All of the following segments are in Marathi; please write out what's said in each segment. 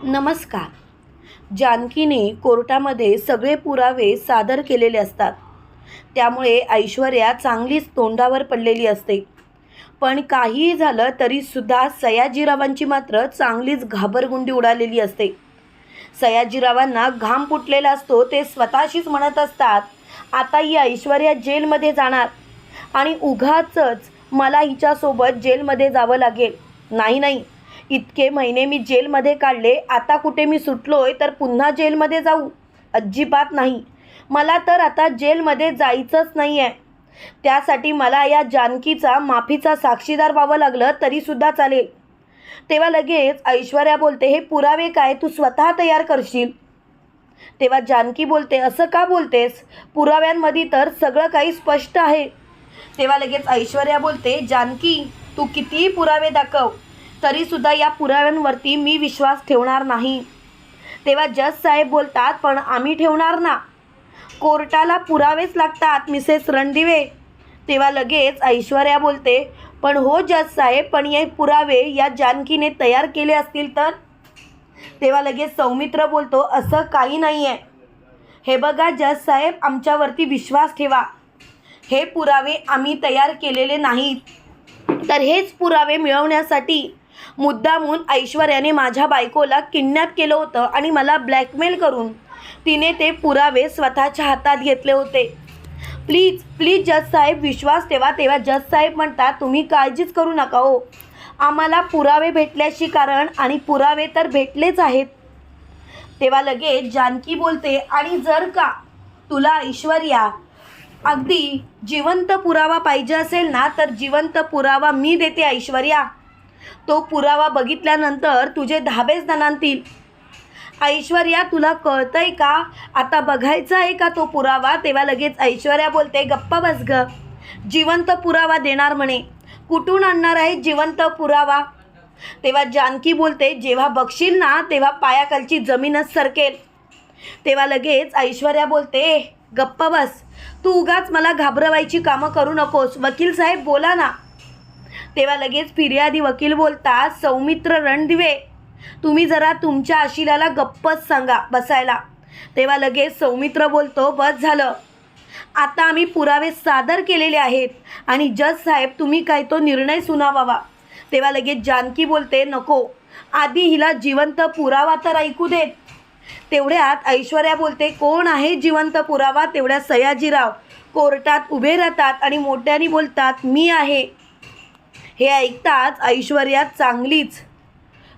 नमस्कार. जानकीने कोर्टामध्ये सगळे पुरावे सादर केलेले असतात. त्यामुळे ऐश्वर्या चांगलीच तोंडावर पडलेली असते. पण काहीही झालं तरीसुद्धा सयाजीरावांची मात्र चांगलीच घाबरगुंडी उडालेली असते. सयाजीरावांना घाम फुटलेला असतो ते स्वतःशीच म्हणत असतात आता ही ऐश्वर्या जेलमध्ये जाणार. आणि उघाचच मला हिच्यासोबत जेलमध्ये जावं लागेल. नाही नाही. इतके महिने मी जेलमध्ये काढले आता कुठे मी सुटलोय तर पुन्हा जेलमध्ये जाऊ? अजिबात नाही. मला तर आता जेलमध्ये जायचंच नाही आहे त्यासाठी मला या जानकीचा माफीचा साक्षीदार व्हावं लागलं तरीसुद्धा चालेल. तेव्हा लगेच ऐश्वर्या बोलते हे पुरावे काय? तू स्वतः तयार करशील. तेव्हा जानकी बोलते असं का बोलतेस? पुराव्यांमध्ये तर सगळं काही स्पष्ट आहे. तेव्हा लगेच ऐश्वर्या बोलते जानकी तू कितीही पुरावे दाखव. तरीसुद्धा या पुराव्यांवरती मी विश्वास ठेवणार नाही. तेव्हा जज साहेब बोलतात पण आम्ही ठेवणार ना? कोर्टाला पुरावेच लागतात मिसेस रणदिवे. तेव्हा लगेच ऐश्वर्या बोलते पण हो जज साहेब पण हे पुरावे या जानकीने तयार केले असतील तर? तेव्हा लगेच सौमित्र बोलतो असं काही नाही आहे हे बघा जज साहेब आमच्यावरती विश्वास ठेवा. हे पुरावे आम्ही तयार केलेले नाहीत. तर हेच पुरावे मिळवण्यासाठी मुद्दामून ऐश्वर्याने माझ्या बायकोला किडनॅप केलं होतं आणि मला ब्लॅकमेल करून तिने ते पुरावे स्वतःच्या हातात घेतले होते. प्लीज प्लीज जज साहेब विश्वास ठेवा. तेव्हा जज साहेब म्हणतात तुम्ही काळजीच करू नका हो. आम्हाला पुरावे भेटल्याशी कारण आणि पुरावे तर भेटलेच आहेत. तेव्हा लगेच जानकी बोलते आणि जर का तुला ऐश्वर्या अगदी जिवंत पुरावा पाहिजे असेल ना तर जिवंत पुरावा मी देते ऐश्वर्या. तो पुरावा बघितल्यानंतर तुझे धाबेच दणानतील ऐश्वर्या तुला कळतंय का? आता बघायचं आहे का तो पुरावा? तेव्हा लगेच ऐश्वर्या बोलते गप्पा बस ग. जिवंत पुरावा देणार म्हणे. कुठून आणणार आहे जिवंत पुरावा? तेव्हा जानकी बोलते जेव्हा बघशील ना तेव्हा पायाखालची जमीनच सरकेल. तेव्हा लगेच ऐश्वर्या बोलते गप्प बस. तू उगाच मला घाबरवायची कामं करू नकोस. वकील साहेब बोला ना. तेव्हा लगेच फिर्यादी वकील बोलता सौमित्र रणदिवे तुम्ही जरा तुमच्या आशिलाला गप्पच सांगा बसायला. तेव्हा लगेच सौमित्र बोलतो बस झालं. आता आम्ही पुरावे सादर केलेले आहेत आणि जज साहेब तुम्ही काय तो निर्णय सुनावावा. तेव्हा लगेच जानकी बोलते नको. आधी हिला जिवंत पुरावा तर ऐकू देत. तेवढ्यात ऐश्वर्या बोलते कोण आहे जिवंत पुरावा? तेवढ्या सयाजीराव. कोर्टात उभे राहतात आणि मोठ्याने बोलतात मी आहे. हे ऐकताच ऐश्वर्या चांगलीच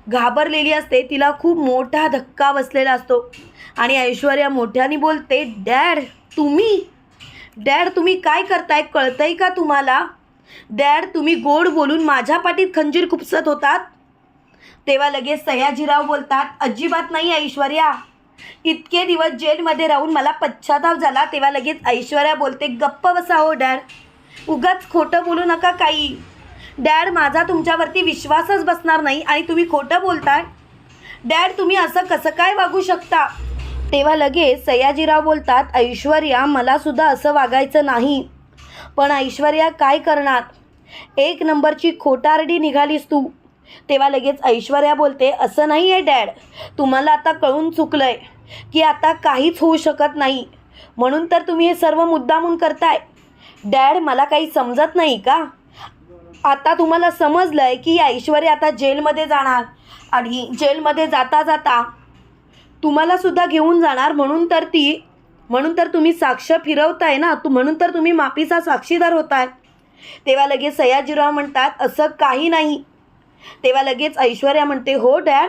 घाबरलेली असते. तिला खूप मोठा धक्का बसलेला असतो. आणि ऐश्वर्या मोठ्याने बोलते डॅड तुम्ही? डॅड तुम्ही काय करताय? कळतंय का तुम्हाला? डॅड तुम्ही गोड बोलून माझ्या पाठीत खंजीर खुपसत होतात? तेव्हा लगेच सयाजीराव बोलतात अजिबात नाही ऐश्वर्या. इतके दिवस जेलमध्ये राहून मला पश्चाताप झाला. तेव्हा लगेच ऐश्वर्या बोलते गप्प बसा हो डॅड. उगाच खोटं बोलू नका काही. डॅड माझा तुमच्यावरती विश्वासच बसणार नाही आणि तुम्ही खोटं बोलताय. डॅड तुम्ही असं कसं काय वागू शकता? तेव्हा लगेच सयाजीराव बोलतात ऐश्वर्या मलासुद्धा असं वागायचं नाही. पण ऐश्वर्या काय करणार? एक नंबरची खोटारडी निघालीस तू. तेव्हा लगेच ऐश्वर्या बोलते असं नाही आहे डॅड. तुम्हाला आता कळून चुकलं आहे की आता काहीच होऊ शकत नाही. म्हणून तर तुम्ही हे सर्व मुद्दामून करताय. डॅड मला काही समजत नाही का? आता तुम्हाला समजलं आहे की ऐश्वर्या आता जेलमध्ये जाणार आणि जेलमध्ये जाता जाता तुम्हाला सुद्धा घेऊन जाणार. म्हणून तर ती म्हणून तर तुम्ही साक्ष फिरवताय ना. तू म्हणून तर तुम्ही माफीचा साक्षीदार होताय. तेव्हा लगेच सयाजीराव म्हणतात असं काही नाही. तेव्हा लगेच ऐश्वर्या म्हणते हो डॅड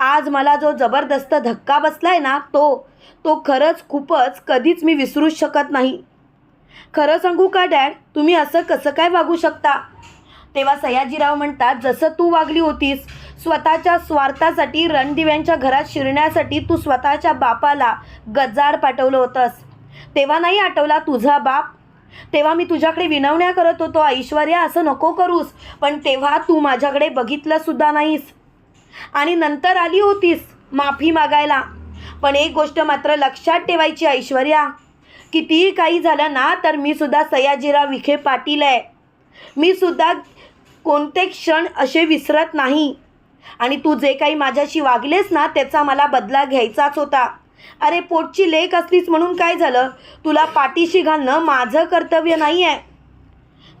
आज मला जो जबरदस्त धक्का बसलाय ना तो तो खरंच खूपच कधीच मी विसरूच शकत नाही. खरं सांगू का डॅड? तुम्ही असं कसं काय वागू शकता? तेव्हा सयाजीराव म्हणतात जसं तू वागली होतीस स्वतःच्या स्वार्थासाठी रणदिव्यांच्या घरात शिरण्यासाठी तू स्वतःच्या बापाला गजाड पाठवलं होतंस. तेव्हा नाही आठवला तुझा बाप? तेव्हा मी तुझ्याकडे विनवण्या करत होतो ऐश्वर्या असं नको करूस पण तेव्हा तू माझ्याकडे बघितलं सुद्धा नाहीस. आणि नंतर आली होतीस माफी मागायला. पण एक गोष्ट मात्र लक्षात ठेवायची ऐश्वर्या. कितीही काही झालं ना तर मी सुद्धा सयाजीराव विखे पाटील आहे. मी सुद्धा कोणते क्षण असे विसरत नाही. आणि तू जे काही माझ्याशी वागलेस ना त्याचा मला बदला घ्यायचाच होता. अरे पोटची लेख असलीच म्हणून काय झालं? तुला पाठीशी घालणं माझं कर्तव्य नाही आहे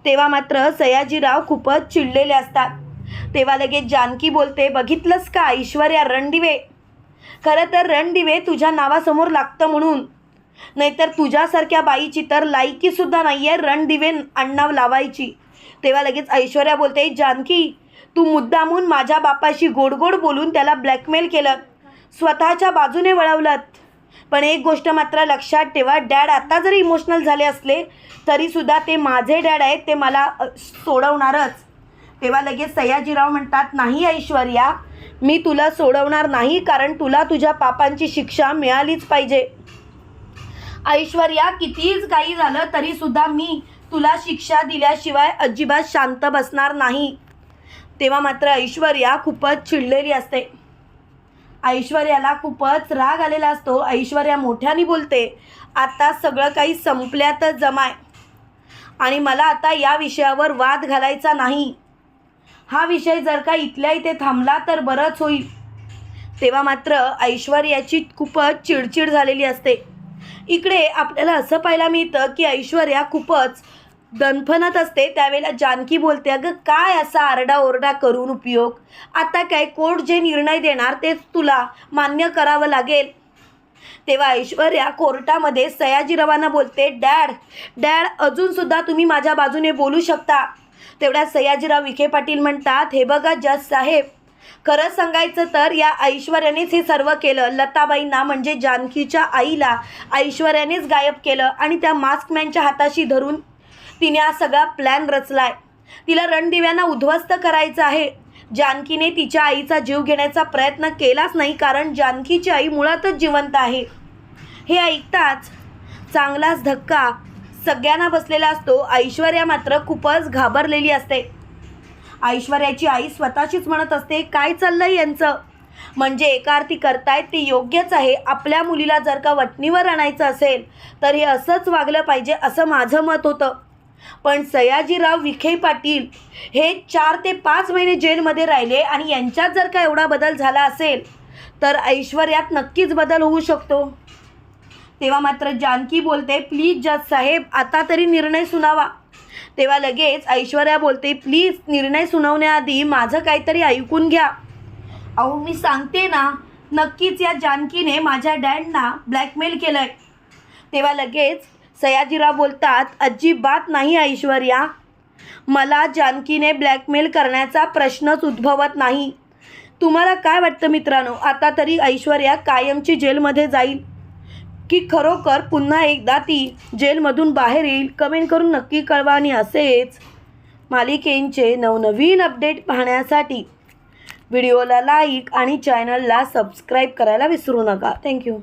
तेव्हा मात्र सयाजीराव खूपच चिडलेले असतात. तेव्हा लगेच जानकी बोलते बघितलंस का ऐश्वर्या रणदिवे? खरं तर रणदिवे तुझ्या नावासमोर लागतं म्हणून. नाहीतर तुझ्यासारख्या बाईची तर लायकीसुद्धा नाही आहे रणदिवे अण्णाव लावायची. तेव्हा लगेच ऐश्वर्या बोलते जानकी तू मुद्दामून माझ्या बापाशी गोडगोड बोलून त्याला ब्लॅकमेल केलं. स्वतःच्या बाजूने वळवलं पण एक गोष्ट मात्र लक्षात ठेवा डॅड आता जरी इमोशनल झाले असले तरीसुद्धा ते माझे डॅड आहेत ते मला सोडवणारच. तेव्हा लगेच सयाजीराव म्हणतात नाही ऐश्वर्या मी तुला सोडवणार नाही कारण तुला तुझ्या पापांची शिक्षा मिळालीच पाहिजे. ऐश्वर्या कितीच काही झालं तरीसुद्धा मी तुला शिक्षा दिल्याशिवाय अजिबात शांत बसणार नाही. तेव्हा मात्र ऐश्वर्या खूपच चिडलेली असते. ऐश्वर्याला खूपच राग आलेला असतो. ऐश्वर्या मोठ्याने बोलते आता सगळं काही संपल्यातच जमाय. आणि मला आता या विषयावर वाद घालायचा नाही. हा विषय जर का इथल्या इथे थांबला तर बरंच होईल. तेव्हा मात्र ऐश्वर्याची खूपच चिडचिड झालेली असते. इकडे आपल्याला असं पाहायला मिळतं की ऐश्वर्या खूपच दणफणत असते. त्यावेळेला जानकी बोलते अगं काय असा आरडाओरडा करून उपयोग? आता काय कोर्ट जे निर्णय देणार तेच तुला मान्य करावं लागेल. तेव्हा ऐश्वर्या कोर्टामध्ये सयाजीरावांना बोलते डॅड डॅड अजूनसुद्धा तुम्ही माझ्या बाजूने बोलू शकता. तेवढ्या सयाजीराव विखे पाटील म्हणतात हे बघा जज साहेब खरं सांगायचं तर या ऐश्वर्यानेच हे सर्व केलं. लताबाईंना म्हणजे जानकीच्या आईला ऐश्वर्यानेच गायब केलं आणि त्या मास्कमॅनच्या हाताशी धरून तिने हा सगळा प्लॅन रचलाय. तिला रणदिव्यांना उद्ध्वस्त करायचं आहे. जानकीने तिच्या आईचा जीव घेण्याचा प्रयत्न केलाच नाही कारण जानकीची आई मुळातच जिवंत आहे. हे ऐकताच चांगलाच धक्का सगळ्यांना बसलेला असतो. ऐश्वर्या मात्र खूपच घाबरलेली असते. ऐश्वर्याची आई स्वतःशीच म्हणत असते काय चाललंय यांचं? म्हणजे एका अर्थी करतायत ते योग्यच आहे. आपल्या मुलीला जर का वटणीवर आणायचं असेल तर हे असंच वागलं पाहिजे असं माझं मत होतं. पण सयाजीराव विखे पाटील हे चार ते पाच महिने जेलमध्ये राहिले आणि यांच्यात जर का एवढा बदल झाला असेल तर ऐश्वर्यात नक्कीच बदल होऊ शकतो. तेव्हा मात्र जानकी बोलते प्लीज जज साहेब आता तरी निर्णय सुनावा. तेव्हा लगेच ऐश्वर्या बोलते प्लीज निर्णय सुनावण्याआधी माझं काहीतरी ऐकून घ्या. अहो मी सांगते ना नक्कीच या जानकीने माझ्या डॅडना ब्लॅकमेल केलं आहे तेव्हा लगेच सयाजीराव बोलतात अजिबात नाही ऐश्वर्या मला जानकीने ब्लॅकमेल करण्याचा प्रश्नच उद्भवत नाही. तुम्हाला काय वाटतं मित्रांनो? आता तरी ऐश्वर्या कायमची जेलमध्ये जाईल. की खरोखर पुन्हा एकदा ती जेलमधून बाहेर येईल कमेंट करून नक्की कळवा आणि असेच मालिकेंचे नवनवीन अपडेट पाहण्यासाठी व्हिडिओला लाईक आणि चॅनलला सबस्क्राईब करायला विसरू नका. थँक्यू.